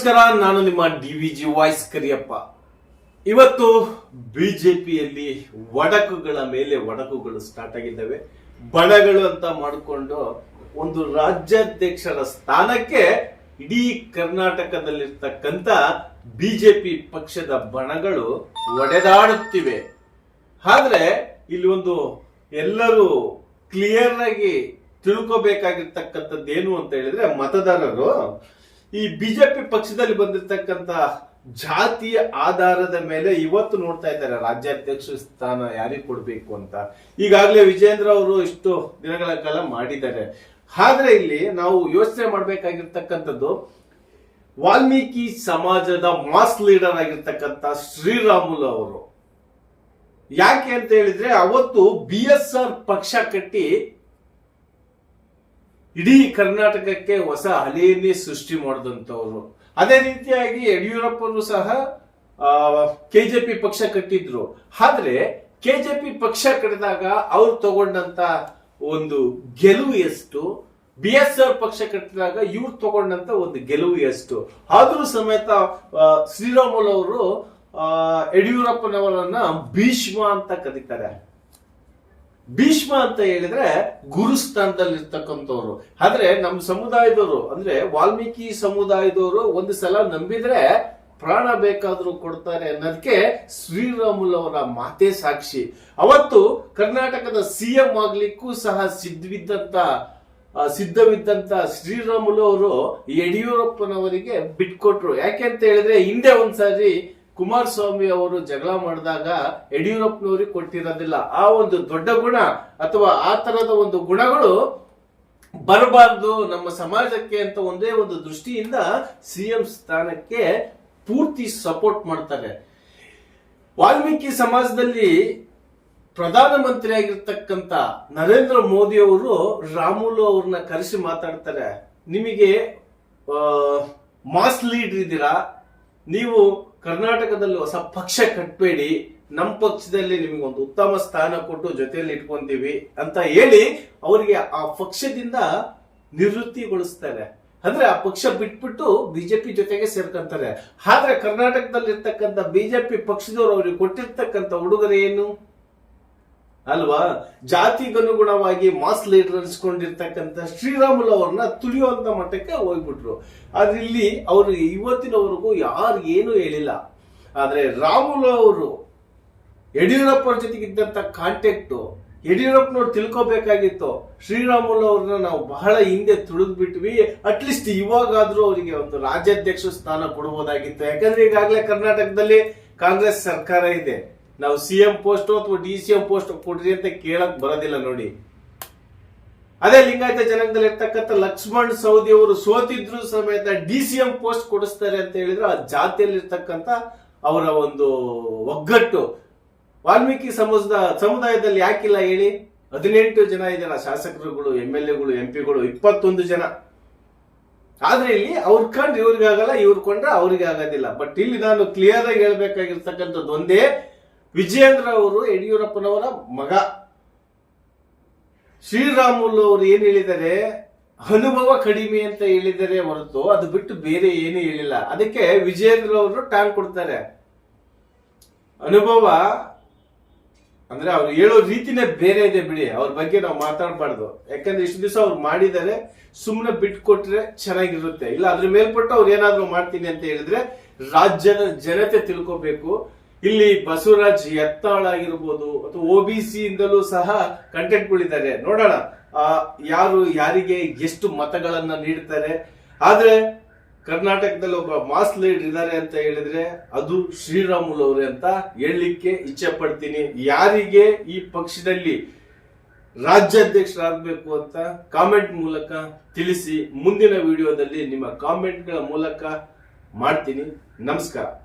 ನಮಸ್ಕಾರ, ನಾನು ನಿಮ್ಮ D V G voice Kariyappa. ಇವತ್ತು ಬಿಜೆಪಿಯಲ್ಲಿ ಒಡಕುಗಳ ಮೇಲೆ ಒಡಕುಗಳು ಸ್ಟಾರ್ಟ್ ಆಗಿದ್ದಾವೆ. ಬಣಗಳು ಅಂತ ಮಾಡಿಕೊಂಡು ಒಂದು ರಾಜ್ಯಾಧ್ಯಕ್ಷರ ಸ್ಥಾನಕ್ಕೆ ಇಡೀ ಕರ್ನಾಟಕದಲ್ಲಿರ್ತಕ್ಕಂಥ ಬಿಜೆಪಿ ಪಕ್ಷದ ಬಣಗಳು ಒಡೆದಾಡುತ್ತಿವೆ. ಆದ್ರೆ, ಇಲ್ಲಿ ಒಂದು ಎಲ್ಲರೂ ಕ್ಲಿಯರ್ ಆಗಿ ತಿಳ್ಕೋಬೇಕಾಗಿರ್ತಕ್ಕಂಥದ್ದು ಏನು ಅಂತ ಹೇಳಿದ್ರೆ ಮತದಾರರು ಈ ಬಿಜೆಪಿ ಪಕ್ಷದಲ್ಲಿ ಬಂದಿರತಕ್ಕಂತ ಜಾತಿಯ ಆಧಾರದ ಮೇಲೆ ಇವತ್ತು ನೋಡ್ತಾ ಇದ್ದಾರೆ ರಾಜ್ಯಾಧ್ಯಕ್ಷ ಸ್ಥಾನ ಯಾರಿಗೆ ಕೊಡ್ಬೇಕು ಅಂತ. ಈಗಾಗಲೇ ವಿಜೇಂದ್ರ ಅವರು ಇಷ್ಟು ದಿನಗಳ ಕಾಲ ಮಾಡಿದ್ದಾರೆ. ಆದ್ರೆ ಇಲ್ಲಿ ನಾವು ಯೋಚನೆ ಮಾಡ್ಬೇಕಾಗಿರ್ತಕ್ಕಂಥದ್ದು, ವಾಲ್ಮೀಕಿ ಸಮಾಜದ ಮಾಸ್ ಲೀಡರ್ ಆಗಿರ್ತಕ್ಕಂಥ ಶ್ರೀರಾಮುಲು ಅವರು. ಯಾಕೆ ಅಂತ ಹೇಳಿದ್ರೆ, ಅವತ್ತು ಬಿ ಎಸ್ ಪಕ್ಷ ಕಟ್ಟಿ ಇಡೀ ಕರ್ನಾಟಕಕ್ಕೆ ಹೊಸ ಅಲೆಯನ್ನೇ ಸೃಷ್ಟಿ ಮಾಡಿದಂಥವ್ರು. ಅದೇ ರೀತಿಯಾಗಿ ಯಡಿಯೂರಪ್ಪರು ಸಹ ಕೆಜೆಪಿ ಪಕ್ಷ ಕಟ್ಟಿದ್ರು. ಆದ್ರೆ ಕೆಜೆಪಿ ಪಕ್ಷ ಕಟ್ಟಿದಾಗ ಅವ್ರು ತಗೊಂಡಂತ ಒಂದು ಗೆಲುವು ಎಷ್ಟು? ಬಿ ಎಸ್ ಆರ್ ಪಕ್ಷ ಕಟ್ಟಿದಾಗ ಇವ್ರು ತಗೊಂಡಂತ ಒಂದು ಗೆಲುವು ಎಷ್ಟು? ಆದ್ರೂ ಸಮೇತ ಶ್ರೀರಾಮುಲು ಅವರು ಯಡಿಯೂರಪ್ಪನವರನ್ನ ಭೀಷ್ಮ ಅಂತ ಕರೀತಾರೆ. ಭೀಷ್ಮ ಅಂತ ಹೇಳಿದ್ರೆ ಗುರುಸ್ಥಾನದಲ್ಲಿ ಇರ್ತಕ್ಕಂಥವ್ರು ಆದ್ರೆ ನಮ್ಮ ಸಮುದಾಯದವರು, ಅಂದ್ರೆ ವಾಲ್ಮೀಕಿ ಸಮುದಾಯದವರು ಒಂದು ಸಲ ನಂಬಿದ್ರೆ ಪ್ರಾಣ ಬೇಕಾದ್ರೂ ಕೊಡ್ತಾರೆ ಅನ್ನೋದಕ್ಕೆ ಶ್ರೀರಾಮುಲವರ ಮಾತೆ ಸಾಕ್ಷಿ. ಅವತ್ತು ಕರ್ನಾಟಕದ ಸಿಎಂ ಆಗ್ಲಿಕ್ಕೂ ಸಹ ಸಿದ್ಧವಿದ್ದಂತ ಸಿದ್ಧವಿದ್ದಂತ ಶ್ರೀರಾಮುಲು ಅವರು ಯಡಿಯೂರಪ್ಪನವರಿಗೆ ಬಿಟ್ಕೊಟ್ರು. ಯಾಕೆ ಅಂತ ಹೇಳಿದ್ರೆ ಹಿಂದೆ ಒಂದ್ಸಾರಿ ಕುಮಾರಸ್ವಾಮಿ ಅವರು ಜಗಳ ಮಾಡಿದಾಗ ಯಡಿಯೂರಪ್ಪನವ್ರಿಗೆ ಕೊಟ್ಟಿರೋದಿಲ್ಲ. ಆ ಒಂದು ದೊಡ್ಡ ಗುಣ ಅಥವಾ ಆ ತರದ ಒಂದು ಗುಣಗಳು ಬರಬಾರ್ದು ನಮ್ಮ ಸಮಾಜಕ್ಕೆ ಅಂತ ಒಂದೇ ಒಂದು ದೃಷ್ಟಿಯಿಂದ ಸಿಎಂ ಸ್ಥಾನಕ್ಕೆ ಪೂರ್ತಿ ಸಪೋರ್ಟ್ ಮಾಡ್ತಾರೆ. ವಾಲ್ಮೀಕಿ ಸಮಾಜದಲ್ಲಿ ಪ್ರಧಾನಮಂತ್ರಿ ಆಗಿರ್ತಕ್ಕಂತ ನರೇಂದ್ರ ಮೋದಿ ಅವರು ರಾಮುಲು ಅವ್ರನ್ನ ಕರೆಸಿ ಮಾತಾಡ್ತಾರೆ. ನಿಮಗೆ ಮಾಸ್ ಲೀಡರ್ ಇದ್ದೀರಾ? ನೀವು ಕರ್ನಾಟಕದಲ್ಲಿ ಹೊಸ ಪಕ್ಷ ಕಟ್ಟಬೇಡಿ ನಮ್ಮ ಪಕ್ಷದಲ್ಲಿ ನಿಮಗೊಂದು ಉತ್ತಮ ಸ್ಥಾನ ಕೊಟ್ಟು ಜೊತೆಯಲ್ಲಿ ಇಟ್ಕೊಂತೀವಿ ಅಂತ ಹೇಳಿ ಅವರಿಗೆ ಆ ಪಕ್ಷದಿಂದ ನಿವೃತ್ತಿಗೊಳಿಸ್ತಾರೆ. ಅಂದ್ರೆ ಆ ಪಕ್ಷ ಬಿಟ್ಬಿಟ್ಟು ಬಿಜೆಪಿ ಜೊತೆಗೆ ಸೇರ್ಕೊಂತಾರೆ. ಆದ್ರೆ ಕರ್ನಾಟಕದಲ್ಲಿ ಇರ್ತಕ್ಕಂಥ ಬಿಜೆಪಿ ಪಕ್ಷದವರು ಅವರಿಗೆ ಕೊಟ್ಟಿರ್ತಕ್ಕಂಥ ಉಡುಗೊರೆ ಏನು? ಅಲ್ವಾ? ಜಾತಿಗನುಗುಣವಾಗಿ ಮಾಸ್ ಲೀಡರ್ ಅನ್ಸ್ಕೊಂಡಿರ್ತಕ್ಕಂಥ ಶ್ರೀರಾಮುಲು ಅವ್ರನ್ನ ತುಳಿಯುವಂತ ಮಟ್ಟಕ್ಕೆ ಹೋಗ್ಬಿಟ್ರು. ಆದ್ರೆ ಇಲ್ಲಿ ಅವರು ಇವತ್ತಿನವರೆಗೂ ಯಾರು ಏನು ಹೇಳಿಲ್ಲ. ಆದ್ರೆ ರಾಮುಲು ಅವರು ಜೊತೆಗೆ ಜೊತೆಗಿದ್ದಂತ ಕಾಂಟ್ಯಾಕ್ಟ್ ಯಡಿಯೂರಪ್ಪನವ್ರು ತಿಳ್ಕೊಬೇಕಾಗಿತ್ತು. ಶ್ರೀರಾಮುಲು ಅವ್ರನ್ನ ನಾವು ಬಹಳ ಹಿಂದೆ ತುಳಿದು ಬಿಟ್ವಿ. ಅಟ್ಲೀಸ್ಟ್ ಇವಾಗಾದ್ರೂ ಅವರಿಗೆ ಒಂದು ರಾಜ್ಯಾಧ್ಯಕ್ಷ ಸ್ಥಾನ ಕೊಡಬಹುದಾಗಿತ್ತು ಯಾಕಂದ್ರೆ ಈಗಾಗಲೇ ಕರ್ನಾಟಕದಲ್ಲಿ ಕಾಂಗ್ರೆಸ್ ಸರ್ಕಾರ ಇದೆ. ನಾವು ಸಿ ಎಂ ಪೋಸ್ಟ್ ಅಥವಾ ಡಿ ಸಿ ಎಂ ಪೋಸ್ಟ್ ಕೊಡ್ರಿ ಅಂತ ಕೇಳಕ್ ಬರೋದಿಲ್ಲ ನೋಡಿ. ಅದೇ ಲಿಂಗಾಯತ ಜನಾಂಗದಲ್ಲಿ ಇರ್ತಕ್ಕಂಥ ಲಕ್ಷ್ಮಣ್ ಸೌದಿ ಅವರು ಸೋತಿದ್ರು ಸಮೇತ ಡಿ ಸಿ ಎಂ ಪೋಸ್ಟ್ ಕೊಡಿಸ್ತಾರೆ ಅಂತ ಹೇಳಿದ್ರೆ ಆ ಜಾತಿಯಲ್ಲಿ ಇರ್ತಕ್ಕಂಥ ಅವರ ಒಂದು ಒಗ್ಗಟ್ಟು ವಾಲ್ಮೀಕಿ ಸಮುದ ಸಮುದಾಯದಲ್ಲಿ ಯಾಕಿಲ್ಲ ಹೇಳಿ? ಹದಿನೆಂಟು ಜನ ಇದ್ದಾರೆ ಶಾಸಕರುಗಳು ಎಂ ಎಲ್ ಎಗಳು, ಎಂ ಪಿಗಳು, ಇಪ್ಪತ್ತೊಂದು ಜನ. ಆದ್ರೆ ಇಲ್ಲಿ ಅವ್ರ ಕಂಡ್ರೆ ಇವ್ರಿಗಾಗಲ್ಲ, ಇವ್ರ ಕೊಂಡ್ರೆ ಅವ್ರಿಗೆ ಆಗೋದಿಲ್ಲ ಬಟ್ ಇಲ್ಲಿ ನಾನು ಕ್ಲಿಯರ್ ಆಗಿ ಹೇಳ್ಬೇಕಾಗಿರ್ತಕ್ಕಂಥದ್ದು ಒಂದೇ ವಿಜಯೇಂದ್ರ ಅವರು ಯಡಿಯೂರಪ್ಪನವರ ಮಗ. ಶ್ರೀರಾಮುಲು ಅವರು ಏನ್ ಹೇಳಿದ್ದಾರೆ? ಅನುಭವ ಕಡಿಮೆ ಅಂತ ಹೇಳಿದರೆ ಹೊರತು ಅದು ಬಿಟ್ಟು ಬೇರೆ ಏನು ಹೇಳಿಲ್ಲ. ಅದಕ್ಕೆ ವಿಜಯೇಂದ್ರ ಅವರು ಟಾಂಗ್ ಕೊಡ್ತಾರೆ. ಅನುಭವ ಅಂದ್ರೆ ಅವ್ರು ಹೇಳೋ ರೀತಿನೇ ಬೇರೆ ಇದೆ ಬಿಡಿ. ಅವ್ರ ಬಗ್ಗೆ ನಾವು ಮಾತಾಡಬಾರ್ದು. ಯಾಕಂದ್ರೆ ಇಷ್ಟು ದಿವಸ ಅವ್ರು ಮಾಡಿದ್ದಾರೆ. ಸುಮ್ಮನೆ ಬಿಟ್ಕೊಟ್ರೆ ಚೆನ್ನಾಗಿರುತ್ತೆ. ಇಲ್ಲ, ಅದ್ರ ಮೇಲ್ಪಟ್ಟು ಅವ್ರು ಏನಾದ್ರು ಮಾಡ್ತೀನಿ ಅಂತ ಹೇಳಿದ್ರೆ ರಾಜ್ಯದ ಜನತೆ ತಿಳ್ಕೋಬೇಕು. ಇಲ್ಲಿ ಬಸವರಾಜ್ ಎತ್ತಾಳ್ ಆಗಿರ್ಬೋದು ಅಥವಾ ಒ ಬಿ ಸಿ ಇಂದಲೂ ಸಹ ಕಂಟೆಂಟ್ಗಳಿದ್ದಾರೆ ನೋಡೋಣ ಯಾರು, ಯಾರಿಗೆ ಎಷ್ಟು ಮತಗಳನ್ನ ನೀಡ್ತಾರೆ. ಆದ್ರೆ, ಕರ್ನಾಟಕದಲ್ಲಿ ಒಬ್ಬ ಮಾಸ್ ಲೀಡರ್ ಇದ್ದಾರೆ ಅಂತ ಹೇಳಿದ್ರೆ, ಅದು ಶ್ರೀರಾಮುಲು ಅವರೇ ಅಂತ ಹೇಳಲಿಕ್ಕೆ ಇಚ್ಛೆ ಪಡ್ತೀನಿ. ಯಾರಿಗೆ ಈ ಪಕ್ಷದಲ್ಲಿ ರಾಜ್ಯಾಧ್ಯಕ್ಷರಾಗಬೇಕು ಅಂತ ಕಾಮೆಂಟ್ ಮೂಲಕ ತಿಳಿಸಿ, ಮುಂದಿನ ವಿಡಿಯೋದಲ್ಲಿ ನಿಮ್ಮ ಕಾಮೆಂಟ್ಗಳ ಮೂಲಕ ಮಾಡ್ತೀನಿ. ನಮಸ್ಕಾರ.